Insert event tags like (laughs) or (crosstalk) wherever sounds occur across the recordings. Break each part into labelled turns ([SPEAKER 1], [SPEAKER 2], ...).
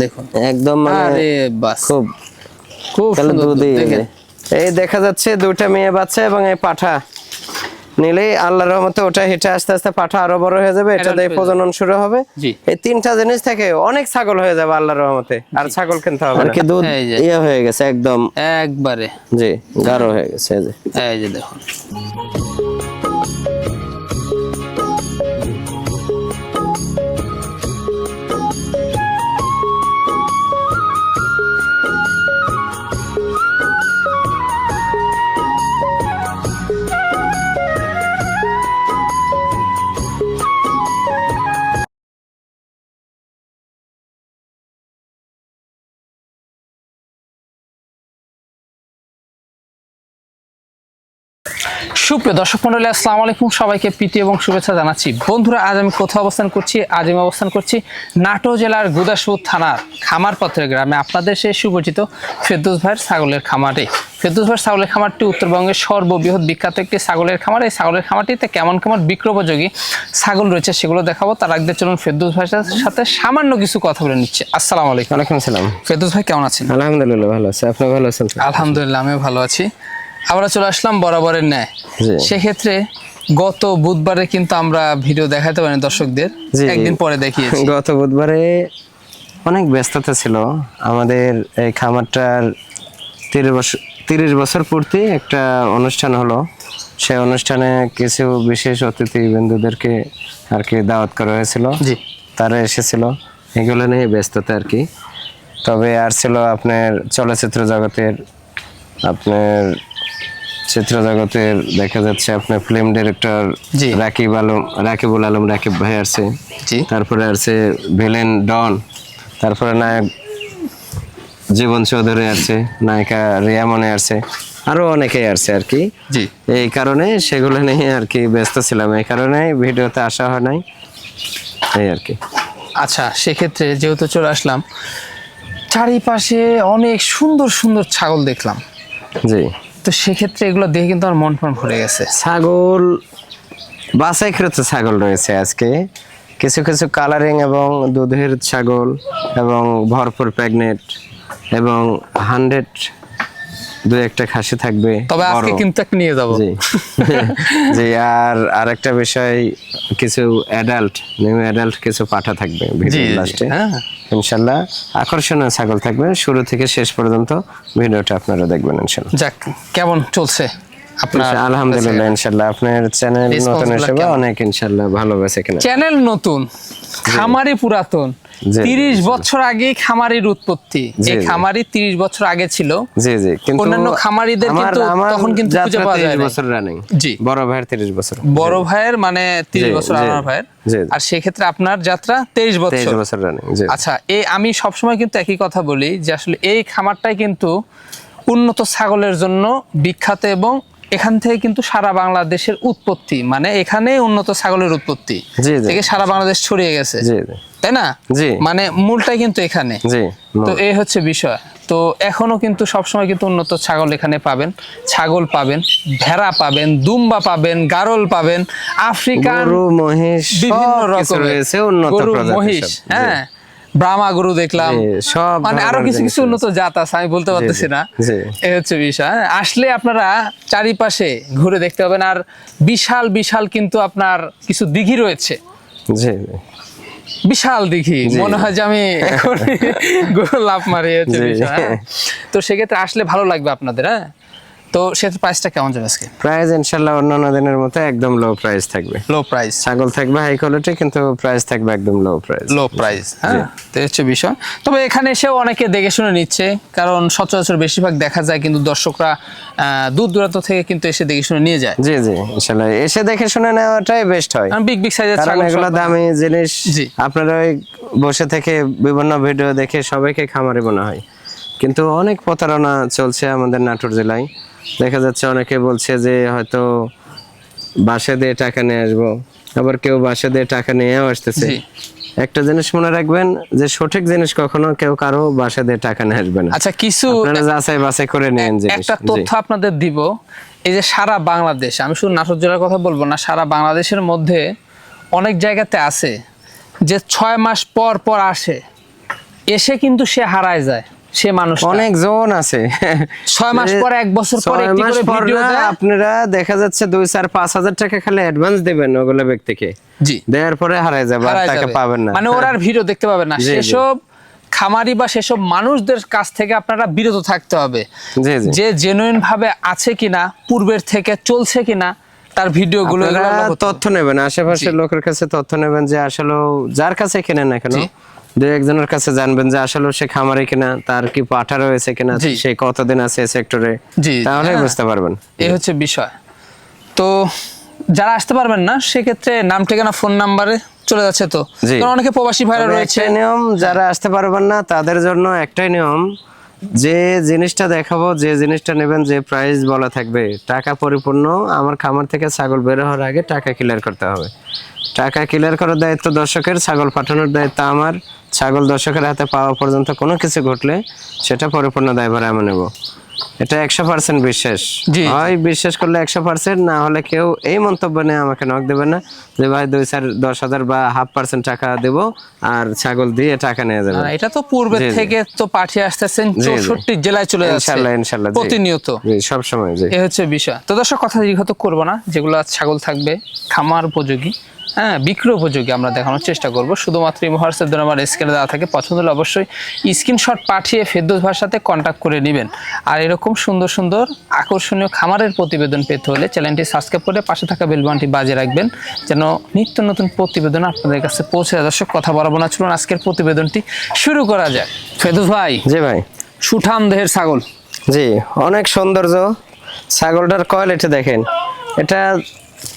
[SPEAKER 1] দেখুন।
[SPEAKER 2] একদম মানে খুব
[SPEAKER 1] খুব
[SPEAKER 2] এই দেখা যাচ্ছে দুইটা মেয়ে বাচ্চা এবং এই পাঠা। নিলেই আল্লাহর রহমতে ওটা হেঁটে আস্তে আস্তে পাঠা আরও বড় হয়ে যাবে এটা দিয়ে প্রজনন শুরু হবে। এই তিনটা জিনিস থেকে অনেক ছাগল হয়ে যাবে আল্লাহর রহমতে। আর ছাগল কিনতে হবে আর কি দুধ ইয়ে হয়ে গেছে একদম।
[SPEAKER 1] একবারে।
[SPEAKER 2] জি গাঢ় হয়ে গেছে এই যে
[SPEAKER 1] দেখুন। সুপ্রিয় দর্শক মন্ডলী আসসালামু আলাইকুম। সবাইকে প্রীতি এবং শুভেচ্ছা জানাচ্ছি। বন্ধুরা আজ আমি কোথাও অবস্থান করছি? আজ আমি অবস্থান করছি নাটো জেলার গুদাসপুর থানার খামারপত্রের গ্রামে। আপনাদের সেই সুপরিচিত ফেরদৌস ভাইয়ের ছাগলের খামারে ফেরদৌস ভাইয়ের ছাগলের খামারটি উত্তরবঙ্গের সর্ববৃহৎ বিখ্যাত একটি ছাগলের খামার। এই ছাগলের খামারটিতে কেমন কেমন বিক্রয়োপযোগী ছাগল রয়েছে সেগুলো দেখাবো। তার আগে চলুন ফেরদৌস ভাইয়ের সাথে সামান্য কিছু কথা বলে নিচ্ছে। আসসালামু আলাইকুম।
[SPEAKER 2] ওয়ালাইকুম সালাম
[SPEAKER 1] ফেরদৌস ভাই কেমন আছেন?
[SPEAKER 2] আলহামদুলিল্লাহ ভালো আছি। আপনি ভালো আছেন?
[SPEAKER 1] আলহামদুলিল্লাহ আমিও ভালো আছি। আমরা চলে আসলাম বরাবরের ন্যায়। সেক্ষেত্রে গত বুধবারে কিন্তু আমরা ভিডিও দেখাতে পারি দর্শকদের। একদিন পরে দেখিয়েছি। (laughs)
[SPEAKER 2] গত বুধবারে অনেক ব্যস্ততা ছিল। আমাদের এই খামারটার তিরিশ বছর তিরিশ বছর পূর্তি একটা অনুষ্ঠান হলো। সেই অনুষ্ঠানে কিছু বিশেষ অতিথি বন্ধুদেরকে আর কি দাওয়াত করা হয়েছিল।
[SPEAKER 1] জি।
[SPEAKER 2] তারা এসেছিল। এগুলো নিয়ে ব্যস্ততা আর কি। তবে আর ছিল আপনার চলচ্চিত্র জগতের আপনার চিত্র জগতের দেখা যাচ্ছে আপনার ফিল্ম ডিরেক্টর। রাকিব আলম রাকিবুল আলম রাকিব ভাই আছে।
[SPEAKER 1] জি।
[SPEAKER 2] তারপরে আছে ভিলেন ডন তারপরে নায়ক জীবন চৌধুরী আছে নায়িকা রিয়া মনে আছে আরও অনেকেই আছে আর কি।
[SPEAKER 1] জি।
[SPEAKER 2] এই কারণে সেগুলো নিয়ে আর কি ব্যস্ত ছিলাম এই কারণে ভিডিওতে আসা হয় নাই এই আর কি।
[SPEAKER 1] আচ্ছা সেক্ষেত্রে যেহেতু চলে আসলাম চারিপাশে অনেক সুন্দর সুন্দর ছাগল দেখলাম।
[SPEAKER 2] জি।
[SPEAKER 1] তো সেক্ষেত্রে এগুলো দেখে কিন্তু আমার মন প্রাণ ভরে গেছে।
[SPEAKER 2] ছাগল বাছাইকৃত ছাগল রয়েছে আজকে। কিছু কিছু কালারিং এবং দুধের ছাগল এবং ভরপুর প্যাগনেট এবং হান্ড্রেড দু একটা খাসি থাকবে
[SPEAKER 1] তবে আজকে কিন্তু একটা নিয়ে যাব।
[SPEAKER 2] জি। (laughs) আর আর আরেকটা বিষয় কিছু অ্যাডাল্ট নিউ অ্যাডাল্ট কিছু পাঠা থাকবে ভিডিও লাস্টে
[SPEAKER 1] হ্যাঁ।
[SPEAKER 2] ইনশাল্লাহ আকর্ষণীয় ছাগল থাকবে। শুরু থেকে শেষ পর্যন্ত ভিডিওটা আপনারা দেখবেন ইনশাল্লাহ।
[SPEAKER 1] যাক কেমন চলছে? আপনার
[SPEAKER 2] আলহামদুলিল্লাহ ইনশাল্লাহ। আপনার চ্যানেল নতুন হিসেবে অনেক ভালো কিনা।
[SPEAKER 1] চ্যানেল নতুন খামারি পুরাতন।
[SPEAKER 2] জি,
[SPEAKER 1] তিরিশ
[SPEAKER 2] জি।
[SPEAKER 1] বছর আগে খামারির উৎপত্তি। এই খামারি তিরিশ বছর আগে ছিল।
[SPEAKER 2] জি জি কিন্তু
[SPEAKER 1] অন্যান্য খামারিদের কিন্তু তখন কিন্তু খুঁজে পাওয়া যায়।
[SPEAKER 2] বছর রানিং
[SPEAKER 1] জি।
[SPEAKER 2] বড় ভাইয়ের 30 বছর।
[SPEAKER 1] বড় ভাইয়ের মানে তিরিশ
[SPEAKER 2] জি,
[SPEAKER 1] বছর আমার ভাইয়ের। আর সেক্ষেত্রে আপনার যাত্রা তেইশ
[SPEAKER 2] 23
[SPEAKER 1] বছর।
[SPEAKER 2] বছর রানিং জি।
[SPEAKER 1] আচ্ছা এই আমি সবসময় কিন্তু একই কথা বলি যে আসলে এই খামারটাই কিন্তু উন্নত ছাগলের জন্য বিখ্যাত এবং এখান থেকে কিন্তু সারা বাংলাদেশের উৎপত্তি মানে এখানে উন্নত ছাগলের উৎপত্তি। থেকে সারা বাংলাদেশ ছড়িয়ে গেছে। তাই না? মানে মূলটাই কিন্তু এখানে। তো এই হচ্ছে বিষয়। তো এখনও কিন্তু সবসময় কিন্তু উন্নত ছাগল এখানে পাবেন। ছাগল পাবেন ভেড়া পাবেন দুম্বা পাবেন গারল পাবেন আফ্রিকান
[SPEAKER 2] মহিষ
[SPEAKER 1] বিভিন্ন রকমের
[SPEAKER 2] রয়েছে উন্নত
[SPEAKER 1] মহিষ হ্যাঁ। ব্রাহ্মা গরু দেখলাম।
[SPEAKER 2] সব
[SPEAKER 1] মানে
[SPEAKER 2] আরও
[SPEAKER 1] কিছু কিছু উন্নত জাত আছে আমি বলতে পারতেছি না। এই হচ্ছে বিষয়। আসলে আপনারা চারিপাশে ঘুরে দেখতে পাবেন আর বিশাল বিশাল কিন্তু আপনার কিছু দিঘি রয়েছে। বিশাল দিঘি। মনে হয় যে আমি এখন (laughs) গরু লাভ মারি হচ্ছে বিষয়, হ্যাঁ। তো সেক্ষেত্রে আসলে ভালো লাগবে আপনাদের হ্যাঁ? তো সেক্ষেত্রে প্রাইসটা কেমন যাবে আজকে?
[SPEAKER 2] প্রাইস ইনশাল্লাহ অন্যান্য দিনের মতো একদম লো প্রাইস থাকবে।
[SPEAKER 1] লো প্রাইস
[SPEAKER 2] ছাগল থাকবে হাই কোয়ালিটি কিন্তু প্রাইস থাকবে একদম লো প্রাইস
[SPEAKER 1] লো প্রাইস হ্যাঁ? তো হচ্ছে বিষয়। তবে এখানে এসেও অনেকে দেখে শুনে নিচ্ছে কারণ সচরাচর বেশিরভাগ দেখা যায় কিন্তু দর্শকরা দূর দূরান্ত থেকে কিন্তু এসে দেখে শুনে নিয়ে যায়।
[SPEAKER 2] জি জি ইনশাল্লাহ। এসে দেখে শুনে নেওয়াটাই বেস্ট হয়।
[SPEAKER 1] বিগ বিগ সাইজের
[SPEAKER 2] কারণ এগুলো দামি জিনিস। আপনারা ওই বসে থেকে বিভিন্ন ভিডিও দেখে সবাইকে খামারে মনে হয়। কিন্তু অনেক প্রতারণা চলছে আমাদের নাটোর জেলায়। দেখা যাচ্ছে অনেকে বলছে যে হয়তো বাসা দিয়ে টাকা নিয়ে আসব। আবার কেউ বাসা দিয়ে টাকা নিয়েও আসতেছে। একটা জিনিস মনে রাখবেন যে সঠিক জিনিস কখনো কেউ কারও বাসা দিয়ে টাকা নিয়ে আসবে না।
[SPEAKER 1] আচ্ছা কিছু
[SPEAKER 2] আপনারা যাচাই বাছাই করে নেন যে
[SPEAKER 1] একটা তথ্য আপনাদের দিব। এই যে সারা বাংলাদেশ আমি শুধু নাটোর জেলার কথা বলব না সারা বাংলাদেশের মধ্যে অনেক জায়গাতে আছে যে ছয় মাস পর পর আসে এসে কিন্তু সে হারায় যায়। সে মানুষ
[SPEAKER 2] অনেক জন আছে।
[SPEAKER 1] ছয় মাস পর, এক বছর পর একটি করে ভিডিও দেয়।
[SPEAKER 2] আপনারা দেখা যাচ্ছে দুই চার পাঁচ হাজার টাকা খালি অ্যাডভান্স দিবেন ওগুলো ব্যক্তিকে।
[SPEAKER 1] জি।
[SPEAKER 2] দেওয়ার পরে হারায় যাবে আর
[SPEAKER 1] যাবে।
[SPEAKER 2] পাবেন না।
[SPEAKER 1] মানে ওরা আর ভিডিও দেখতে পাবেন না। সেসব খামারি বা সেসব মানুষদের কাছ থেকে আপনারা বিরত থাকতে হবে। যে জেনুইন ভাবে আছে কিনা পূর্বের থেকে চলছে কিনা তার লক্ষ্য করতে
[SPEAKER 2] তথ্য নেবেন। আশেপাশের লোকের কাছে তথ্য নেবেন যে আসলে যার কাছে কেনেন না কেন। দু একজনের কাছে জানবেন যে আসলে সে খামারে কিনা তার কি পাঠা রয়েছে কিনা সে কতদিন আছে সেক্টরে তাহলে
[SPEAKER 1] হ্যাঁ।
[SPEAKER 2] বুঝতে পারবেন।
[SPEAKER 1] এই হচ্ছে বিষয়। তো যারা আসতে পারবেন না সেক্ষেত্রে নাম ঠিকানা ফোন নাম্বারে চলে যাচ্ছে তো। অনেকে প্রবাসী ভাইরা রয়েছে।
[SPEAKER 2] নিয়ম যারা আসতে পারবেন না তাদের জন্য একটাই নিয়ম যে জিনিসটা দেখাবো যে জিনিসটা নেবেন যে প্রাইস বলা থাকবে টাকা পরিপূর্ণ আমার খামার থেকে ছাগল বের হওয়ার আগে টাকা ক্লিয়ার করতে হবে। টাকা ক্লিয়ার করার দায়িত্ব দর্শকের ছাগল পাঠানোর দায়িত্ব আমার ছাগল দর্শকের হাতে পাওয়া পর্যন্ত কোনো কিছু ঘটলে সেটা পরিপূর্ণ দায়ভার আমি নেব। এটা একশো পার্সেন্ট বিশ্বাস হয় বিশ্বাস করলে একশো পার্সেন্ট না হলে কেউ এই মন্তব্য নিয়ে আমাকে নক দেবে না যে ভাই দুই চার দশ হাজার বা হাফ পার্সেন্ট টাকা দেব আর ছাগল দিয়ে টাকা নিয়ে যাবে
[SPEAKER 1] এটা তো পূর্বে। থেকে তো পাঠিয়ে আসতেছেন চৌষট্টি জেলায় চলে যাচ্ছে।
[SPEAKER 2] ইনশাল্লাহ ইনশাল্লাহ
[SPEAKER 1] প্রতিনিয়ত। হচ্ছে বিষয়। তো দর্শক কথা দীর্ঘত করব না। যেগুলো ছাগল থাকবে খামার উপযোগী হ্যাঁ বিক্রয় উপযোগী আমরা দেখানোর চেষ্টা করব। শুধুমাত্র এই দুই নম্বর স্ক্রিনে দেওয়া থাকে পছন্দ হলে অবশ্যই স্ক্রিনশট পাঠিয়ে ফেরদৌস সাথে কন্ট্যাক্ট করে নেবেন। আর এরকম সুন্দর সুন্দর আকর্ষণীয় খামারের প্রতিবেদন পেতে হলে চ্যানেলটি সাবস্ক্রাইব করে পাশে থাকা বেলবানটি বাজে রাখবেন যেন নিত্য নতুন প্রতিবেদন আপনাদের কাছে পৌঁছে যায়। দর্শক কথা বলব না চলুন আজকের প্রতিবেদনটি শুরু করা যায় ফেরদৌস ভাই
[SPEAKER 2] জি ভাই।
[SPEAKER 1] সুঠাম দেহের ছাগল।
[SPEAKER 2] জি অনেক সৌন্দর্য। ছাগলটার কোয়ালিটি দেখেন। এটা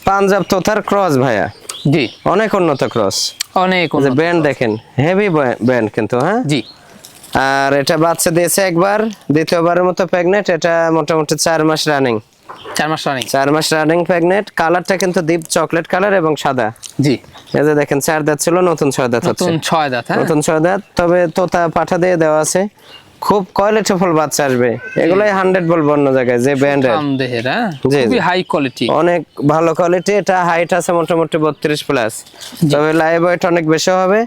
[SPEAKER 2] পাঞ্জাব তোতার ক্রস ভাইয়া।
[SPEAKER 1] জি।
[SPEAKER 2] অনেক উন্নত ক্রস
[SPEAKER 1] অনেক
[SPEAKER 2] ব্যান্ড দেখেন হেভি ব্যান্ড কিন্তু হ্যাঁ?
[SPEAKER 1] জি।
[SPEAKER 2] আর এটা বাচ্চা দিয়েছে একবার দ্বিতীয়বারের মতো প্রেগনেন্ট এটা মোটামুটি চার মাস রানিং
[SPEAKER 1] চার মাস রানিং
[SPEAKER 2] চার মাস রানিং প্রেগনেন্ট কালারটা কিন্তু ডিপ চকলেট কালার এবং সাদা।
[SPEAKER 1] জি।
[SPEAKER 2] এই যে দেখেন চার দাঁত ছিল নতুন ছয় দাঁত হচ্ছে।
[SPEAKER 1] নতুন ছয় দাঁত হ্যাঁ?
[SPEAKER 2] নতুন ছয় দাঁত তবে তোতা পাঠা দিয়ে দেওয়া আছে। খুব কোয়ালিটিফুল বাচ্চা আসবে। এগুলাই হান্ড্রেড বলব অন্য জায়গায় যে
[SPEAKER 1] খুবই হাই কোয়ালিটি
[SPEAKER 2] অনেক ভালো কোয়ালিটি এটা হাইট আছে মোটামুটি বত্রিশ প্লাস তবে লাইভ ওয়েট অনেক বেশি হবে।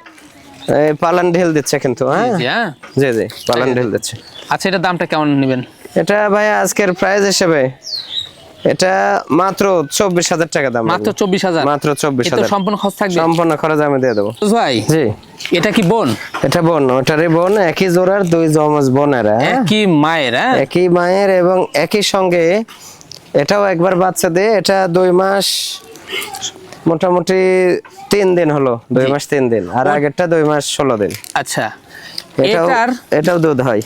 [SPEAKER 2] পালান ঢিল দিচ্ছে কিন্তু হ্যাঁ?
[SPEAKER 1] জি হ্যাঁ।
[SPEAKER 2] জি জি পালান ঢিল দিচ্ছে।
[SPEAKER 1] আচ্ছা এটা দামটা কেমন নেবেন?
[SPEAKER 2] এটা ভাই আজকের প্রাইস হিসেবে এটা মাত্র চব্বিশ হাজার টাকা দাম
[SPEAKER 1] মাত্র চব্বিশ হাজার?
[SPEAKER 2] মাত্র চব্বিশ হাজার।
[SPEAKER 1] সম্পূর্ণ খরচ থাকবে?
[SPEAKER 2] সম্পূর্ণ খরচ আমি দিয়ে দেবো।
[SPEAKER 1] ভাই
[SPEAKER 2] জি।
[SPEAKER 1] এটা কি বোন?
[SPEAKER 2] এটা বোন ওটারই বোন একই জোড়ার দুই জমজ বোনেরা একই
[SPEAKER 1] কি মায়ের হ্যাঁ?
[SPEAKER 2] একই মায়ের এবং একই সঙ্গে এটাও একবার বাচ্চা দিয়ে এটা দুই মাস মোটামুটি তিন দিন হলো দুই মাস তিন দিন আর আগেরটা দুই মাস ষোলো দিন।
[SPEAKER 1] আচ্ছা। এটার
[SPEAKER 2] এটাও দুধ হয়।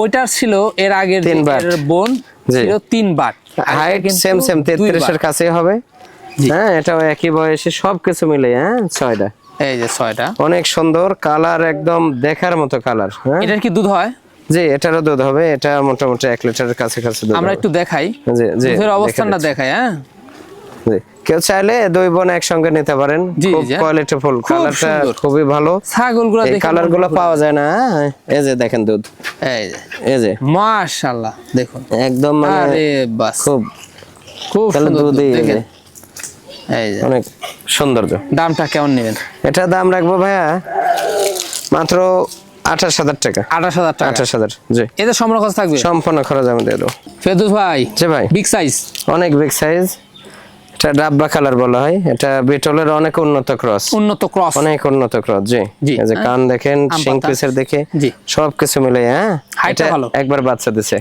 [SPEAKER 1] ওইটার ছিল এর আগের
[SPEAKER 2] তিন বার।
[SPEAKER 1] বোন ছিল তিন বার
[SPEAKER 2] হাইট সেম সেম। তেত্রিশের কাছে হবে। হ্যাঁ এটাও একই বয়সে সবকিছু মিলে হ্যাঁ ছয়টা।
[SPEAKER 1] এই যে ছয়টা।
[SPEAKER 2] অনেক সুন্দর কালার একদম দেখার মতো কালার হ্যাঁ।
[SPEAKER 1] এটার কি দুধ হয়?
[SPEAKER 2] জি এটারও দুধ হবে এটা মোটামুটি এক লিটারের কাছে কাছে দুধ
[SPEAKER 1] আমরা একটু দেখাই।
[SPEAKER 2] জি জি
[SPEAKER 1] দুধের অবস্থানটা। দেখাই হ্যাঁ।
[SPEAKER 2] জি। কেউ চাইলে দুই বোন একসঙ্গে নিতে পারেন। খুব কালারটা খুবই ভালো।
[SPEAKER 1] ছাগলগুলো
[SPEAKER 2] কালারগুলো পাওয়া যায় না হ্যাঁ? এই যে দেখেন দুধ।
[SPEAKER 1] এই যে
[SPEAKER 2] এই যে।
[SPEAKER 1] মাশাআল্লাহ দেখুন।
[SPEAKER 2] একদম মানে
[SPEAKER 1] আরে বাস।
[SPEAKER 2] খুব
[SPEAKER 1] খুব সুন্দর দুধ দেখেন। এই যে।
[SPEAKER 2] অনেক সৌন্দর্য।
[SPEAKER 1] দামটা কেমন নেবেন?
[SPEAKER 2] এটা দাম রাখব ভাইয়া মাত্র আঠাশ হাজার টাকা।
[SPEAKER 1] আঠাশ হাজার টাকা?
[SPEAKER 2] আঠাশ হাজার জি।
[SPEAKER 1] এতে সম্পূর্ণ খরচ থাকবে?
[SPEAKER 2] সম্পূর্ণ খরচ আমি দিয়ে দেবো।
[SPEAKER 1] ফেরদৌস ভাই
[SPEAKER 2] জি ভাই।
[SPEAKER 1] বিগ সাইজ
[SPEAKER 2] অনেক বিগ সাইজ এটা ডাব্বা কালার বলা হয়। এটা বিটলের অনেক উন্নত ক্রস।
[SPEAKER 1] উন্নত ক্রস।
[SPEAKER 2] অনেক উন্নত ক্রস জি।
[SPEAKER 1] জি,
[SPEAKER 2] এই যে। কান দেখেন পিসের দেখে
[SPEAKER 1] জি।
[SPEAKER 2] সবকিছু মিলে হ্যাঁ?
[SPEAKER 1] হাইটটা ভালো।
[SPEAKER 2] একবার বাচ্চা দিছে।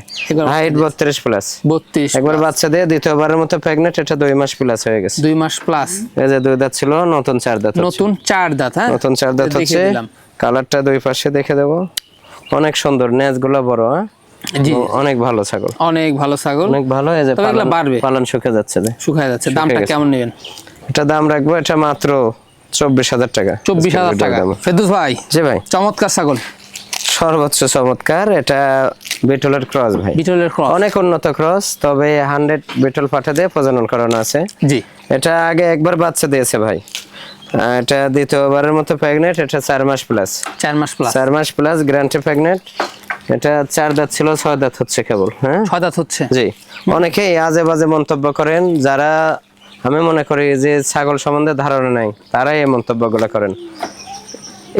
[SPEAKER 2] হাইট বত্রিশ প্লাস
[SPEAKER 1] বত্রিশ
[SPEAKER 2] একবার বাচ্চা দিয়ে দ্বিতীয়বারের মতো প্রেগনেন্ট এটা দুই মাস প্লাস হয়ে গেছে।
[SPEAKER 1] দুই মাস প্লাস
[SPEAKER 2] এই যে দুই দাঁত ছিল নতুন চার দাঁত
[SPEAKER 1] নতুন চার দাঁত হ্যাঁ?
[SPEAKER 2] নতুন চার দাঁত হচ্ছে। কালারটা দুই পাশে দেখে দেবো। অনেক সুন্দর নেজগুলো বড় হ্যাঁ? অনেক ভালো ছাগল।
[SPEAKER 1] অনেক ভালো ছাগল।
[SPEAKER 2] অনেক ভালো এই যে
[SPEAKER 1] তবে এগুলো
[SPEAKER 2] পালন-
[SPEAKER 1] বাড়বে।
[SPEAKER 2] পালন শুকে যাচ্ছে
[SPEAKER 1] শুকায় যাচ্ছে। দামটা কেমন নেবেন?
[SPEAKER 2] এটা দাম রাখব এটা মাত্র চব্বিশ হাজার টাকা।
[SPEAKER 1] চব্বিশ হাজার টাকা।
[SPEAKER 2] দাম।
[SPEAKER 1] ফেরদৌস ভাই
[SPEAKER 2] জি ভাই।
[SPEAKER 1] চমৎকার ছাগল।
[SPEAKER 2] সর্বোচ্চ চমৎকার। এটা বিটলের ক্রস ভাই।
[SPEAKER 1] বিটলের ক্রস।
[SPEAKER 2] অনেক উন্নত ক্রস তবে হান্ড্রেড বিটল পাঠা দিয়ে প্রজনন করানো আছে।
[SPEAKER 1] জি।
[SPEAKER 2] এটা আগে একবার বাচ্চা দিয়েছে ভাই। এটা দ্বিতীয়বারের মতো প্রেগনেন্ট এটা চার মাস প্লাস
[SPEAKER 1] চার মাস প্লাস
[SPEAKER 2] চার মাস প্লাস গ্যারান্টি প্রেগনেন্ট এটা চার দাঁত ছিল ছয় দাঁত হচ্ছে কেবল হ্যাঁ?
[SPEAKER 1] ছয় দাঁত হচ্ছে।
[SPEAKER 2] জি। অনেকেই আজে বাজে মন্তব্য করেন যারা আমি মনে করি যে ছাগল সম্বন্ধে ধারণা নাই তারাই এই মন্তব্যগুলো করেন।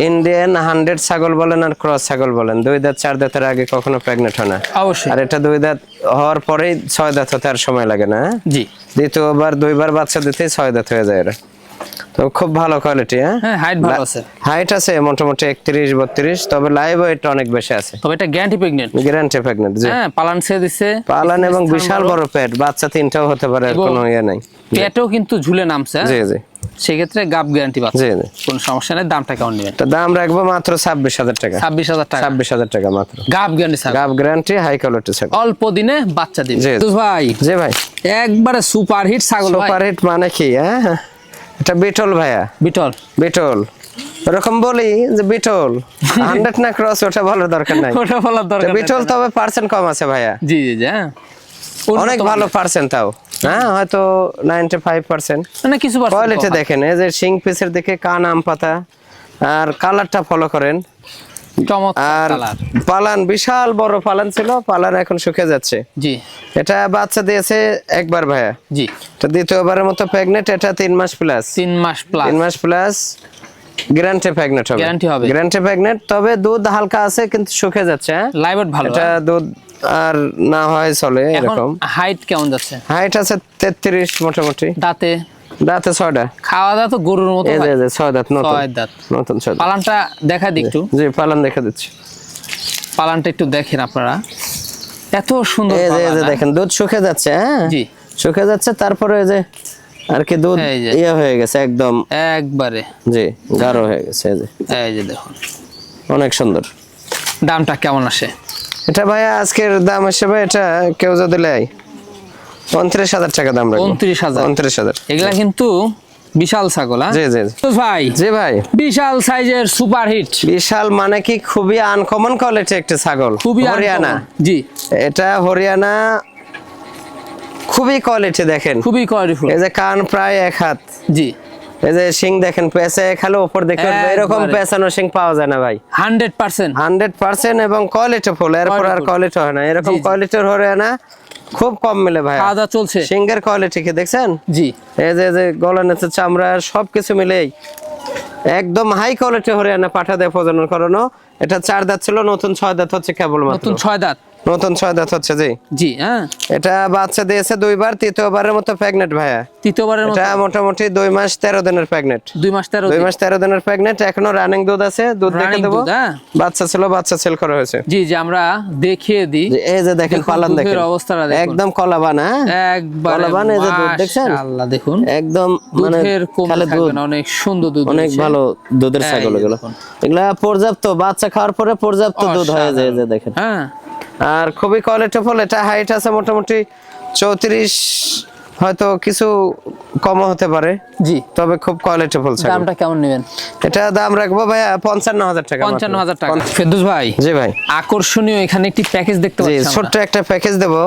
[SPEAKER 2] ইন্ডিয়ান হান্ড্রেড ছাগল বলেন আর ক্রস ছাগল বলেন দুই দাঁত চার দাঁতের আগে কখনো প্রেগনেন্ট হয় না।
[SPEAKER 1] অবশ্যই।
[SPEAKER 2] আর এটা দুই দাঁত হওয়ার পরেই ছয় দাঁত হতে আর সময় লাগে না হ্যাঁ?
[SPEAKER 1] জি।
[SPEAKER 2] দ্বিতীয়বার দুইবার বাচ্চা দিতে ছয় দাঁত হয়ে যায় এরা। তো খুব ভালো কোয়ালিটি হ্যাঁ?
[SPEAKER 1] হ্যাঁ হাইট ভালো আছে।
[SPEAKER 2] হাইট আছে মোটামুটি একত্রিশ বত্রিশ তবে লাইভ ওয়েট অনেক বেশি আছে।
[SPEAKER 1] তবে এটা গ্যারান্টি প্রেগনেন্ট
[SPEAKER 2] গ্যারান্টি প্রেগনেন্ট জি।
[SPEAKER 1] হ্যাঁ পালান ছেড়ে দিচ্ছে
[SPEAKER 2] পালান এবং বিশাল বড় পেট বাচ্চা তিনটাও হতে পারে কোনো ইয়ে নাই।
[SPEAKER 1] পেটেও কিন্তু ঝুলে নামছে হ্যাঁ?
[SPEAKER 2] জি। জি
[SPEAKER 1] সেক্ষেত্রে গাব গ্যারান্টি পাচ্ছে।
[SPEAKER 2] জি জি।
[SPEAKER 1] কোনো সমস্যা নেই দামটা কেমন নেবেন?
[SPEAKER 2] দাম রাখব মাত্র ছাব্বিশ হাজার টাকা।
[SPEAKER 1] ছাব্বিশ হাজার টাকা।
[SPEAKER 2] ছাব্বিশ হাজার টাকা মাত্র।
[SPEAKER 1] গাব গ্যারান্টি স্যার
[SPEAKER 2] গাব গ্যারান্টি হাই কোয়ালিটি ছাগল
[SPEAKER 1] অল্প দিনে বাচ্চা দিবে।
[SPEAKER 2] জি।
[SPEAKER 1] ভাই।
[SPEAKER 2] জি ভাই।
[SPEAKER 1] একবারে সুপার হিট ছাগল
[SPEAKER 2] সুপার হিট মানে কি হ্যাঁ? এটা বিটল ভাইয়া।
[SPEAKER 1] বিটল।
[SPEAKER 2] বিটল। এরকম বলি যে বিটল। (laughs) হান্ড্রেড না ক্রস ওটা বলার দরকার নাই। (laughs)
[SPEAKER 1] ওটা বলার দরকার।
[SPEAKER 2] বিটল তবে পার্সেন্ট কম আছে ভাইয়া।
[SPEAKER 1] জি জি হ্যাঁ।
[SPEAKER 2] অনেক ভালো। পার্সেন্ট তাও। হ্যাঁ হয়তো নাইনটি ফাইভ পার্সেন্ট
[SPEAKER 1] মানে কিছু
[SPEAKER 2] কোয়ালিটি দেখেন এই যে সিং পিসের দিকে কান আম পাতা আর কালারটা ফলো করেন। আর পালান বিশাল বড় পালান ছিল পালান এখন শুকিয়ে যাচ্ছে।
[SPEAKER 1] জি।
[SPEAKER 2] এটা বাচ্চা দিয়েছে একবার ভাইয়া।
[SPEAKER 1] জি।
[SPEAKER 2] এটা দ্বিতীয়বারের মতো প্রেগনেন্ট এটা তিন মাস প্লাস
[SPEAKER 1] তিন মাস প্লাস
[SPEAKER 2] তিন মাস প্লাস গ্যারান্টি প্রেগনেন্ট হবে।
[SPEAKER 1] Guarantee হবে।
[SPEAKER 2] গ্যারান্টি প্রেগনেন্ট তবে দুধ হালকা আছে কিন্তু শুকিয়ে যাচ্ছে হ্যাঁ?
[SPEAKER 1] লাইভেট ভালো
[SPEAKER 2] এটা দুধ আর না হয় চলে এরকম।
[SPEAKER 1] হাইট কেমন যাচ্ছে?
[SPEAKER 2] হাইট আছে তেত্রিশ মোটামুটি।
[SPEAKER 1] দাঁতে?
[SPEAKER 2] দাঁতে ছয়টা।
[SPEAKER 1] খাওয়া দাওয়া তো গরুর মতো
[SPEAKER 2] এই
[SPEAKER 1] ভাই।
[SPEAKER 2] যে ছয় দাঁত নতুন।
[SPEAKER 1] ছয় দাঁত।
[SPEAKER 2] নতুন ছয় দাঁত।
[SPEAKER 1] পালানটা দেখা দি একটু।
[SPEAKER 2] জি পালান দেখে দিচ্ছি।
[SPEAKER 1] পালানটা একটু দেখেন আপনারা। এত সুন্দর
[SPEAKER 2] এই যে
[SPEAKER 1] হ্যাঁ?
[SPEAKER 2] দেখেন দুধ শুকে যাচ্ছে হ্যাঁ?
[SPEAKER 1] জি।
[SPEAKER 2] শুকে যাচ্ছে তারপরে এই যে আর কি দুধ ইয়ে হয়ে গেছে একদম।
[SPEAKER 1] একবারে।
[SPEAKER 2] জি গাঢ় হয়ে গেছে এই যে।
[SPEAKER 1] এই যে দেখুন।
[SPEAKER 2] অনেক সুন্দর।
[SPEAKER 1] দামটা কেমন আসে?
[SPEAKER 2] এটা ভাইয়া আজকের দাম হিসেবে এটা কেউ যদি নেয় উনত্রিশ হাজার টাকা দাম রাখব।
[SPEAKER 1] উনত্রিশ হাজার।
[SPEAKER 2] উনত্রিশ হাজার।
[SPEAKER 1] এগুলা কিন্তু বিশাল ছাগল হ্যাঁ?
[SPEAKER 2] জি জি
[SPEAKER 1] ভাই
[SPEAKER 2] জি ভাই।
[SPEAKER 1] বিশাল সাইজের সুপার হিট।
[SPEAKER 2] বিশাল মানে কি খুবই আনকমন কোয়ালিটি একটা ছাগল।
[SPEAKER 1] খুবই
[SPEAKER 2] হরিয়ানা।
[SPEAKER 1] জি।
[SPEAKER 2] এটা হরিয়ানা খুবই কোয়ালিটি দেখেন।
[SPEAKER 1] খুবই কোয়ালিটিফুল
[SPEAKER 2] এই যে কান প্রায় এক হাত।
[SPEAKER 1] জি।
[SPEAKER 2] এই যে শিং দেখেন পেঁচে খালে উপর দেখে
[SPEAKER 1] একবারে।
[SPEAKER 2] এরকম পেঁচানো শিং পাওয়া যায় না ভাই।
[SPEAKER 1] Hundred percent.
[SPEAKER 2] হান্ড্রেড পার্সেন্ট এবং কোয়ালিটি ফুল এরপর আর কোয়ালিটি হয় না। এরকম। কোয়ালিটির হরিয়ানা খুব কম মেলে ভাই
[SPEAKER 1] খাওয়া চলছে।
[SPEAKER 2] সিংহের কোয়ালিটি ঠিকই দেখছেন?
[SPEAKER 1] জি।
[SPEAKER 2] এই যে যে গলা নেচে চামড়া সবকিছু মিলেই। একদম হাই কোয়ালিটি হরিয়ানা পাঠা দেয় প্রজনন করানো। এটা চার দাঁত ছিল নতুন ছয় দাঁত হচ্ছে কেবল মাত্র
[SPEAKER 1] নতুন ছয় দাঁত।
[SPEAKER 2] নতুন ছয় দাঁত হচ্ছে জি।
[SPEAKER 1] জি হ্যাঁ।
[SPEAKER 2] এটা বাচ্চা দিয়েছে দুইবার তৃতীয়বারের মতো প্রেগনেন্ট ভাইয়া।
[SPEAKER 1] তৃতীয়বারের মতো।
[SPEAKER 2] এটা মোটামুটি দুই মাস তেরো দিনের প্রেগনেন্ট
[SPEAKER 1] দুই মাস তেরো
[SPEAKER 2] দুই মাস তেরো দিনের প্রেগনেন্ট এখনও রানিং দুধ আছে দুধ দেখে দেবো।
[SPEAKER 1] হ্যাঁ?
[SPEAKER 2] বাচ্চা ছিল বাচ্চা সেল করা হয়েছে।
[SPEAKER 1] জি জি আমরা দেখিয়ে দিই।
[SPEAKER 2] এই যে দেখেন পালান দেখেন।
[SPEAKER 1] অবস্থাটা।
[SPEAKER 2] একদম কলাবান হ্যাঁ?
[SPEAKER 1] একবার
[SPEAKER 2] কলাবান এই যে দুধ দেখছেন?
[SPEAKER 1] আল্লাহ দেখুন।
[SPEAKER 2] একদম মানে খালি দুধ।
[SPEAKER 1] অনেক সুন্দর দুধ
[SPEAKER 2] অনেক ভালো দুধের ছাগল এগুলো। এগুলা পর্যাপ্ত বাচ্চা খাওয়ার পরে পর্যাপ্ত দুধ হয়ে যায় যে দেখেন।
[SPEAKER 1] হ্যাঁ।
[SPEAKER 2] আর খুবই কোয়ালিটি ফুল এটা হাইট আছে মোটামুটি চৌত্রিশ হয়তো কিছু কম হতে পারে।
[SPEAKER 1] জি।
[SPEAKER 2] তবে খুব কোয়ালিটি ফুল ছাগল।
[SPEAKER 1] দামটা কেমন নেবেন?
[SPEAKER 2] এটা দাম রাখব ভাইয়া পঞ্চান্ন হাজার টাকা মাত্র।
[SPEAKER 1] পঞ্চান্ন হাজার টাকা। ফেরদুস ভাই
[SPEAKER 2] জি ভাই।
[SPEAKER 1] আকর্ষণীয় এখানে একটি প্যাকেজ দেখতে
[SPEAKER 2] জি
[SPEAKER 1] পাচ্ছি
[SPEAKER 2] ছোট্ট একটা প্যাকেজ দেবো।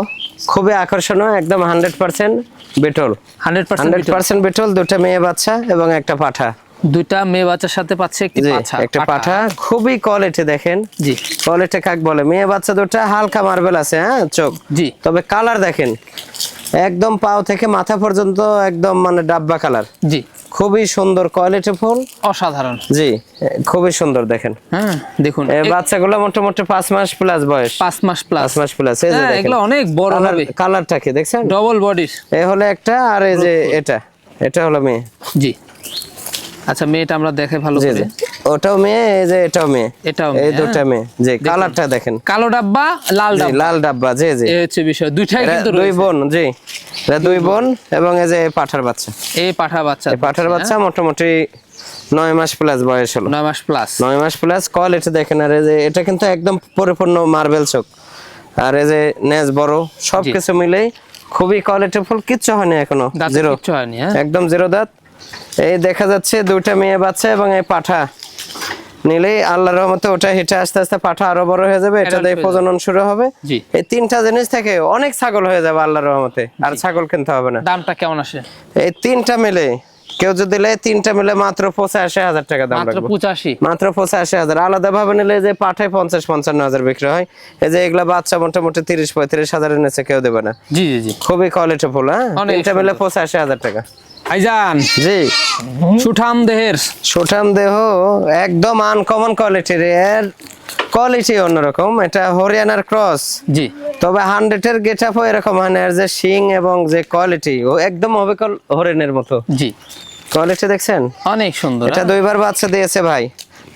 [SPEAKER 2] খুবই আকর্ষণীয় একদম hundred percent Beetal.
[SPEAKER 1] Hundred
[SPEAKER 2] hundred
[SPEAKER 1] percent
[SPEAKER 2] percent Beetal দুটো মেয়ে বাচ্চা এবং একটা পাঠা।
[SPEAKER 1] দুইটা মেয়ে বাচ্চার সাথে পাচ্ছে একটি পাছা
[SPEAKER 2] একটা পাঠা। খুবই কোয়ালিটি দেখেন।
[SPEAKER 1] জি।
[SPEAKER 2] কোয়ালিটি কাক বলে? মেয়ে বাচ্চা দুটা হালকা মার্বেল আছে হ্যাঁ? চোখ।
[SPEAKER 1] জি।
[SPEAKER 2] তবে কালার দেখেন। একদম পাও থেকে মাথা পর্যন্ত একদম মানে ডাব্বা কালার
[SPEAKER 1] জি।
[SPEAKER 2] খুবই সুন্দর কোয়ালিটি ফুল।
[SPEAKER 1] অসাধারণ।
[SPEAKER 2] জি খুবই সুন্দর দেখেন।
[SPEAKER 1] হ্যাঁ দেখুন।
[SPEAKER 2] এই বাচ্চাগুলো মোটামুটি পাঁচ মাস প্লাস বয়স।
[SPEAKER 1] পাঁচ মাস প্লাস
[SPEAKER 2] পাঁচ মাস প্লাস এই যে
[SPEAKER 1] হ্যাঁ
[SPEAKER 2] দেখেন।
[SPEAKER 1] এগুলো অনেক বড় হবে।
[SPEAKER 2] কালারটা কি দেখছেন?
[SPEAKER 1] ডবল বডির
[SPEAKER 2] এ হলো একটা আর এই যে এটা। এটা হলো মেয়ে।
[SPEAKER 1] জি। আচ্ছা মেয়েটা আমরা দেখে ভালো করে।
[SPEAKER 2] ওটাও মেয়ে এই যে এটাও মেয়ে।
[SPEAKER 1] এটাও মেয়ে,
[SPEAKER 2] দুটা
[SPEAKER 1] হ্যাঁ।
[SPEAKER 2] মেয়ে। জি কালারটা দেখেন।
[SPEAKER 1] কালো ডাব্বা লাল ডাব্বা।
[SPEAKER 2] লাল ডাব্বা জি জি।
[SPEAKER 1] এই হচ্ছে বিষয়। দুইটাই কিন্তু
[SPEAKER 2] দুই বোন জি। এরা দুই বোন এবং এই যে পাঠার বাচ্চা।
[SPEAKER 1] এই পাঠা বাচ্চা
[SPEAKER 2] এই পাঠার বাচ্চা মোটামুটি নয় মাস প্লাস বয়স হলো।
[SPEAKER 1] নয় মাস প্লাস
[SPEAKER 2] নয় মাস প্লাস কোয়ালিটি দেখেন। আর এই যে এটা কিন্তু একদম পরিপূর্ণ মার্বেল চোখ। আর এই যে নেজ বড় সবকিছু মিলেই খুবই কোয়ালিটি ফুল কিচ্ছু হয়নি
[SPEAKER 1] এখনও।
[SPEAKER 2] জিরো
[SPEAKER 1] হ্যাঁ।
[SPEAKER 2] একদম জিরো দাঁত। এই দেখা যাচ্ছে দুইটা মেয়ে বাচ্চা এবং এই পাঠা। নিলেই আল্লাহর রহমতে ওটা হেঁটে আস্তে আস্তে পাঠা আরও বড় হয়ে যাবে এটা দিয়ে প্রজনন শুরু হবে। এই তিনটা জিনিস থেকে অনেক ছাগল হয়ে যাবে আল্লাহর রহমতে আর ছাগল কিনতে হবে না।
[SPEAKER 1] দামটা কেমন আসে?
[SPEAKER 2] এই তিনটা মিলে কেউ যদি নেয় তিনটা মিলে মাত্র পঁচাশি হাজার টাকা দাম
[SPEAKER 1] পঁচাশি?
[SPEAKER 2] মাত্র পঁচাশি হাজার। আলাদা ভাবে নিলে যে পাঠায় পঞ্চাশ পঞ্চান্ন হাজার বিক্রি হয়। এই যে এগুলা বাচ্চা মোটামুটি তিরিশ পঁয়ত্রিশ হাজারের নিচে কেউ দেবে না।
[SPEAKER 1] জি জি জি।
[SPEAKER 2] খুবই কোয়ালিটি ফুল হ্যাঁ? তিনটা মিলে। পঁচাশি হাজার টাকা।
[SPEAKER 1] ভাইজান
[SPEAKER 2] জি।
[SPEAKER 1] সুঠাম দেহের।
[SPEAKER 2] সুঠাম দেহ একদম আনকমন কোয়ালিটির এর কোয়ালিটি অন্যরকম। এটা হরিয়ানার ক্রস
[SPEAKER 1] জি।
[SPEAKER 2] তবে হান্ড্রেডের গেট আপও এরকম হয় না। যে শিং এবং যে কোয়ালিটি ও একদম অবিকল হরিণের মতো।
[SPEAKER 1] জি।
[SPEAKER 2] কোয়ালিটি দেখছেন?
[SPEAKER 1] অনেক সুন্দর
[SPEAKER 2] এটা
[SPEAKER 1] হ্যাঁ?
[SPEAKER 2] দুইবার বাচ্চা দিয়েছে ভাই।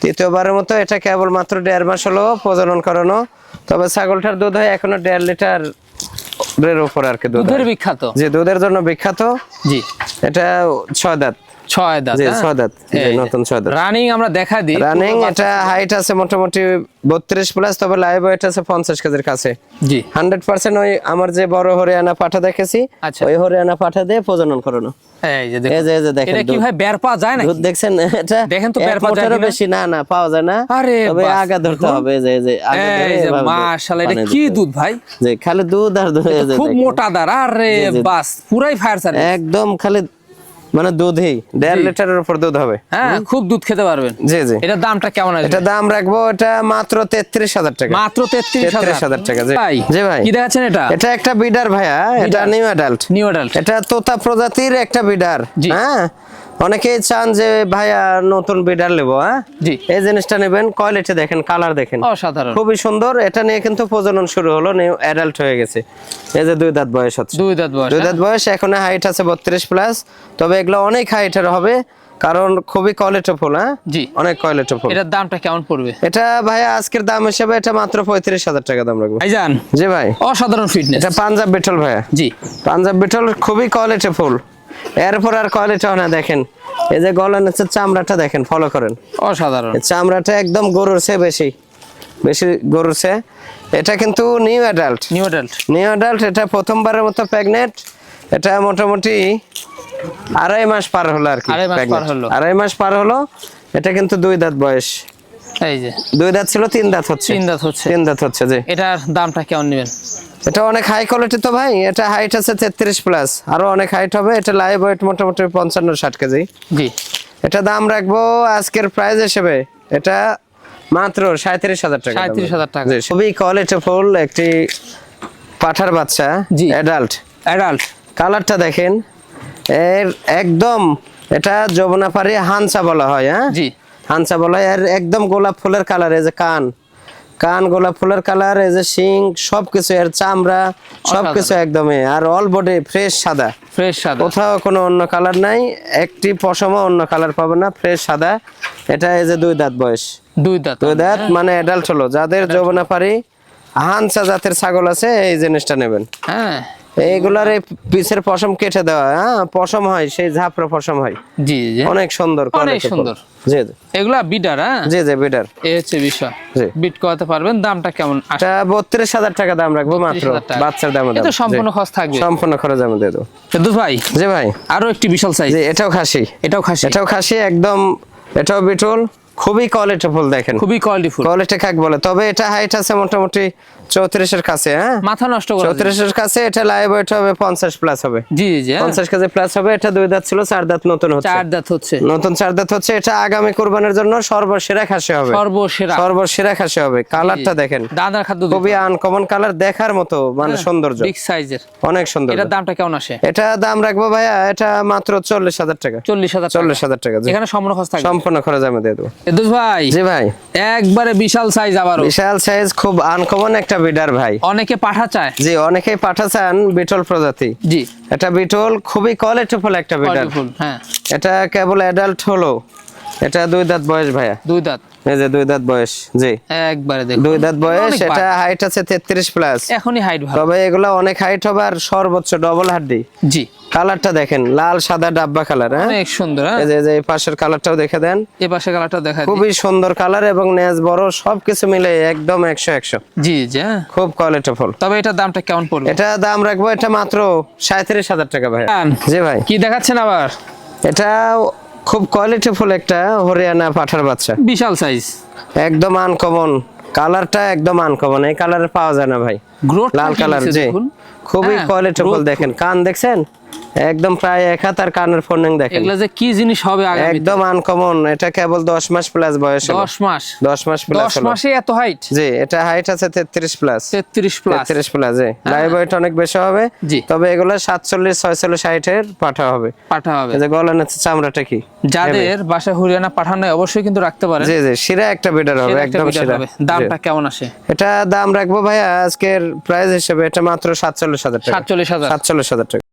[SPEAKER 2] তৃতীয়বারের মতো এটা কেবল মাত্র দেড় মাস হলো প্রজনন করানো। তবে ছাগলটার দুধ হয় এখনও দেড় লিটার এর উপর আর কি
[SPEAKER 1] দুধের বিখ্যাত?
[SPEAKER 2] যে দুধের জন্য বিখ্যাত।
[SPEAKER 1] জি।
[SPEAKER 2] এটা ছয় দাঁত।
[SPEAKER 1] ছয় দাঁত হ্যাঁ?
[SPEAKER 2] ছয় দাঁত জি,
[SPEAKER 1] এই যে।
[SPEAKER 2] নতুন ছয় দাঁত।
[SPEAKER 1] রানিং আমরা দেখা দিই
[SPEAKER 2] রানিং এটা হাইট আছে মোটামুটি বত্রিশ প্লাস তবে লাইভ ওয়েট আছে পঞ্চাশ কেজির কাছে।
[SPEAKER 1] জি।
[SPEAKER 2] হান্ড্রেড পার্সেন্ট ওই আমার যে বড় হরিয়ানা পাঠা দেখেছি
[SPEAKER 1] আচ্ছা।
[SPEAKER 2] ওই হরিয়ানা পাঠা দিয়ে প্রজনন করানো।
[SPEAKER 1] এই যে
[SPEAKER 2] এই এই যে দেখেন
[SPEAKER 1] এটা কি ভাই বের পাওয়া যায় নাকি?
[SPEAKER 2] দুধ দেখছেন? এটা
[SPEAKER 1] দেখেন তো বের পাওয়া যায়
[SPEAKER 2] মোটেরও বেশি না না পাওয়া যায় না।
[SPEAKER 1] আরে
[SPEAKER 2] তবে আগা ধরতে হবে এই যে যে আগা ধরে
[SPEAKER 1] এই যে
[SPEAKER 2] এভাবে
[SPEAKER 1] মাশাআল্লাহ এটা কি দুধ ভাই?
[SPEAKER 2] যে খালি দুধ আর দুধ
[SPEAKER 1] খুব মোটা দার আরে। বাস পুরাই ফায়ার সার্ভিস
[SPEAKER 2] একদম খালি মানে দুধই দেড় লিটারের উপর দুধ হবে।
[SPEAKER 1] হ্যাঁ খুব দুধ খেতে পারবেন।
[SPEAKER 2] জি জি।
[SPEAKER 1] এটা দামটা কেমন আছে
[SPEAKER 2] এটা দাম রাখব এটা মাত্র তেত্রিশ হাজার টাকা।
[SPEAKER 1] মাত্র তেত্রিশ
[SPEAKER 2] হাজার। টাকা জি।
[SPEAKER 1] ভাই
[SPEAKER 2] জি ভাই।
[SPEAKER 1] কি দেখাচ্ছেন এটা?
[SPEAKER 2] এটা একটা বিডার ভাইয়া এটা নিউ অ্যাডাল্ট
[SPEAKER 1] নিউ অ্যাডাল্ট
[SPEAKER 2] এটা তোতা প্রজাতির একটা বিডার। হ্যাঁ? অনেকেই চান যে ভাইয়া নতুন বিডার নেব হ্যাঁ?
[SPEAKER 1] জি।
[SPEAKER 2] এই জিনিসটা নেবেন কোয়ালিটি দেখেন কালার দেখেন।
[SPEAKER 1] অসাধারণ।
[SPEAKER 2] খুবই সুন্দর এটা নিয়ে কিন্তু প্রজনন শুরু হলো নিউ অ্যাডাল্ট হয়ে গেছে। এই যে দুই দাঁত বয়স হচ্ছে।
[SPEAKER 1] দুই দাঁত বয়স
[SPEAKER 2] দুই
[SPEAKER 1] হ্যাঁ?
[SPEAKER 2] দাঁত বয়স এখন হাইট আছে বত্রিশ প্লাস তবে এগুলো অনেক হাইটের হবে কারণ খুবই কোয়ালিটিফুল হ্যাঁ?
[SPEAKER 1] জি।
[SPEAKER 2] অনেক কোয়ালিটিফুল
[SPEAKER 1] এটার দামটা কেমন পড়বে?
[SPEAKER 2] এটা ভাইয়া আজকের দাম হিসেবে এটা মাত্র পঁয়ত্রিশ হাজার টাকা দাম রাখব।
[SPEAKER 1] ভাইজান
[SPEAKER 2] জি ভাই।
[SPEAKER 1] অসাধারণ ফিটনেস
[SPEAKER 2] এটা পাঞ্জাব বিটল ভাইয়া।
[SPEAKER 1] জি।
[SPEAKER 2] পাঞ্জাব বিটল খুবই কোয়ালিটিফুল এরপর আর কোয়ালিটি হয় না দেখেন? এই যে গলা নিচের চামড়াটা দেখেন ফলো করেন।
[SPEAKER 1] অসাধারণ।
[SPEAKER 2] চামড়াটা একদম গরুর চেয়ে বেশি বেশি গরুর চেয়ে। এটা কিন্তু new adult
[SPEAKER 1] new adult
[SPEAKER 2] new adult এটা প্রথমবারের মতো প্রেগনেন্ট এটা মোটামুটি আড়াই মাস পার হলো আর কি
[SPEAKER 1] আড়াই মাস পার হলো।
[SPEAKER 2] আড়াই মাস পার হলো এটা কিন্তু দুই দাঁত বয়স।
[SPEAKER 1] এই যে।
[SPEAKER 2] দুই দাঁত ছিল তিন দাঁত হচ্ছে।
[SPEAKER 1] তিন দাঁত হচ্ছে।
[SPEAKER 2] তিন দাঁত হচ্ছে জি।
[SPEAKER 1] এটার দামটা কেমন নেবেন?
[SPEAKER 2] এটা অনেক হাই কোয়ালিটি তো ভাই এটা হাইট আছে তেত্রিশ প্লাস আরও অনেক হাইট হবে এটা লাইভ ওয়েট মোটামুটি পঞ্চান্ন ষাট কেজি।
[SPEAKER 1] জি।
[SPEAKER 2] এটা দাম রাখব আজকের প্রাইস হিসেবে এটা মাত্র সাঁত্রিশ হাজার টাকা
[SPEAKER 1] 37,000
[SPEAKER 2] রাখব।
[SPEAKER 1] টাকা।
[SPEAKER 2] খুবই কোয়ালিটি ফুল একটি পাঠার বাচ্চা
[SPEAKER 1] জি।
[SPEAKER 2] অ্যাডাল্ট
[SPEAKER 1] অ্যাডাল্ট
[SPEAKER 2] কালারটা দেখেন এর একদম এটা যমুনাপাড়ি হানসা বলা হয় হ্যাঁ?
[SPEAKER 1] জি।
[SPEAKER 2] হানসা বলা হয় এর একদম গোলাপ ফুলের কালার এই যে কান। কান গোলাপ ফুলের কালার এই যে শিং সবকিছু এর চামড়া সবকিছু একদমই। আর অল বডি ফ্রেশ সাদা।
[SPEAKER 1] ফ্রেশ সাদা।
[SPEAKER 2] কোথাও কোনো অন্য কালার নাই একটি পশমও অন্য কালার পাবে না ফ্রেশ সাদা। এটা এই যে দুই দাঁত বয়স।
[SPEAKER 1] দুই দাঁত
[SPEAKER 2] দুই দাঁত মানে অ্যাডাল্ট হলো। যাদের যৌবনা পারি হানসা জাতের ছাগল আছে এই জিনিসটা নেবেন।
[SPEAKER 1] হ্যাঁ।
[SPEAKER 2] এইগুলার এই পিছের পশম কেটে দেওয়া হ্যাঁ? পশম হয় সেই ঝাপড়া পশম হয়।
[SPEAKER 1] জি জি।
[SPEAKER 2] অনেক সুন্দর
[SPEAKER 1] অনেক সুন্দর।
[SPEAKER 2] জি জি।
[SPEAKER 1] এগুলা বিডার হ্যাঁ?
[SPEAKER 2] জি জি বিটার।
[SPEAKER 1] এই হচ্ছে বিষয়।
[SPEAKER 2] জি।
[SPEAKER 1] বিট করাতে পারবেন দামটা কেমন?
[SPEAKER 2] এটা বত্রিশ হাজার টাকা দাম রাখব মাত্র। বাচ্চার দাম
[SPEAKER 1] এ তো সম্পূর্ণ খরচ থাকবে।
[SPEAKER 2] সম্পূর্ণ খরচ আমি দিয়ে দেবো।
[SPEAKER 1] ফেরদৌস ভাই
[SPEAKER 2] জি ভাই।
[SPEAKER 1] আরও একটি বিশাল সাইজ
[SPEAKER 2] জি এটাও খাসি।
[SPEAKER 1] এটাও খাসি।
[SPEAKER 2] এটাও খাসি একদম এটাও বিটুল। খুবই কোয়ালিটি ফুল দেখেন।
[SPEAKER 1] খুবই কোয়ালিটিফুল
[SPEAKER 2] কোয়ালিটি কাক বলে। তবে এটা হাইট আছে মোটামুটি চৌত্রিশের কাছে হ্যাঁ?
[SPEAKER 1] মাথা নষ্ট করে
[SPEAKER 2] চৌত্রিশের কাছে এটা লাইভ ওয়েট হবে পঞ্চাশ প্লাস হবে।
[SPEAKER 1] জি জি হ্যাঁ।
[SPEAKER 2] পঞ্চাশ কেজি প্লাস হবে এটা দুই দাঁত ছিল চার দাঁত নতুন হচ্ছে।
[SPEAKER 1] চার দাঁত হচ্ছে।
[SPEAKER 2] নতুন চার দাঁত হচ্ছে এটা আগামী কোরবানের জন্য সর্বসেরা খাসি হবে।
[SPEAKER 1] সর্বসেরা।
[SPEAKER 2] সর্বসেরা খাসি হবে। কালারটা দেখেন।
[SPEAKER 1] দাদার খাদ্য
[SPEAKER 2] খুবই আনকমন কালার দেখার মতো মানে সৌন্দর্য।
[SPEAKER 1] বিগ সাইজের
[SPEAKER 2] অনেক সুন্দর।
[SPEAKER 1] এটার দামটা কেমন আসে?
[SPEAKER 2] এটা দাম রাখব ভাইয়া এটা মাত্র চল্লিশ হাজার টাকা।
[SPEAKER 1] চল্লিশ হাজার
[SPEAKER 2] চল্লিশ হাজার টাকা।
[SPEAKER 1] এখানে সম্পূর্ণ খরচ থাকবে।
[SPEAKER 2] সম্পূর্ণ খরচ আমি দিয়ে দেবো।
[SPEAKER 1] ভাই
[SPEAKER 2] জি ভাই।
[SPEAKER 1] একবারে বিশাল সাইজ আবারও।
[SPEAKER 2] বিশাল সাইজ খুব আনকমন একটা বিডার ভাই।
[SPEAKER 1] অনেকে পাঠা চায়।
[SPEAKER 2] জি অনেকেই চান বিটল প্রজাতি।
[SPEAKER 1] জি।
[SPEAKER 2] এটা বিটল খুবই কোয়ালিটিফুল একটা বিডার
[SPEAKER 1] ফুল হ্যাঁ।
[SPEAKER 2] এটা কেবল অ্যাডাল্ট হলো। এটা দুই দাঁত বয়স ভাইয়া।
[SPEAKER 1] দুই দাঁত।
[SPEAKER 2] এই যে দুই দাঁত বয়স জি।
[SPEAKER 1] একবারে দেখুন।
[SPEAKER 2] দুই দাঁত বয়স এটা হাইট আছে তেত্রিশ প্লাস
[SPEAKER 1] এখনই হাইট ভালো।
[SPEAKER 2] তবে এগুলো অনেক হাইট হবে আর সর্বোচ্চ ডবল হাড্ডি।
[SPEAKER 1] জি।
[SPEAKER 2] কালারটা দেখেন লাল সাদা ডাব্বা কালার হ্যাঁ?
[SPEAKER 1] অনেক সুন্দর হ্যাঁ?
[SPEAKER 2] এই যে এই পাশের কালারটাও দেখে দেন।
[SPEAKER 1] এ পাশে কালারটা দেখা
[SPEAKER 2] খুবই সুন্দর কালার এবং নেজ বড় সবকিছু মিলে একদম একশো একশো।
[SPEAKER 1] জি জি হ্যাঁ।
[SPEAKER 2] খুব কোয়ালিটিফুল
[SPEAKER 1] তবে এটার দামটা কেমন পড়বে?
[SPEAKER 2] এটা দাম রাখব এটা মাত্র সাঁত্রিশ হাজার টাকা ভাই জি ভাই।
[SPEAKER 1] কি দেখাচ্ছেন আবার?
[SPEAKER 2] এটা খুব কোয়ালিটিফুল একটা হরিয়ানা পাঠার বাচ্চা।
[SPEAKER 1] বিশাল সাইজ
[SPEAKER 2] একদম আনকমন কালারটা একদম আনকমন এই কালার পাওয়া যায় না ভাই। লাল কালার জি। খুবই
[SPEAKER 1] কোয়ালিটি
[SPEAKER 2] ফুল দেখেন। কান দেখছেন? একদম প্রায় এক হাত আর কানের ফোনিং দেখেন।
[SPEAKER 1] এগুলা যে কি জিনিস হবে আগামী
[SPEAKER 2] একদম আনকমন এটা কেবল দশ মাস প্লাস বয়স হলো।
[SPEAKER 1] দশ মাস?
[SPEAKER 2] দশ মাস প্লাস
[SPEAKER 1] দশ মাসে এত হাইট
[SPEAKER 2] জি এটা হাইট আছে তেত্রিশ প্লাস
[SPEAKER 1] তেত্রিশ প্লাস
[SPEAKER 2] তেত্রিশ প্লাস জি। লাইভ ওয়েট অনেক বেশি হবে।
[SPEAKER 1] জি।
[SPEAKER 2] তবে এগুলো সাতচল্লিশ ছয়চল্লিশ ষাটের পাঠা হবে।
[SPEAKER 1] পাঠা হবে।
[SPEAKER 2] এই যে গলার নিচে চামড়াটা কি?
[SPEAKER 1] যাদের বাসা হরিয়ানা পাঠানো অবশ্যই কিন্তু রাখতে পারেন।
[SPEAKER 2] জি জি শিরা একটা বেটার হবে একদম শিরা
[SPEAKER 1] দামটা কেমন আসে?
[SPEAKER 2] এটা দাম রাখব ভাইয়া আজকের প্রাইস হিসেবে এটা মাত্র সাতচল্লিশ হাজার টাকা।
[SPEAKER 1] সাতচল্লিশ হাজার।
[SPEAKER 2] সাতচল্লিশ হাজার টাকা।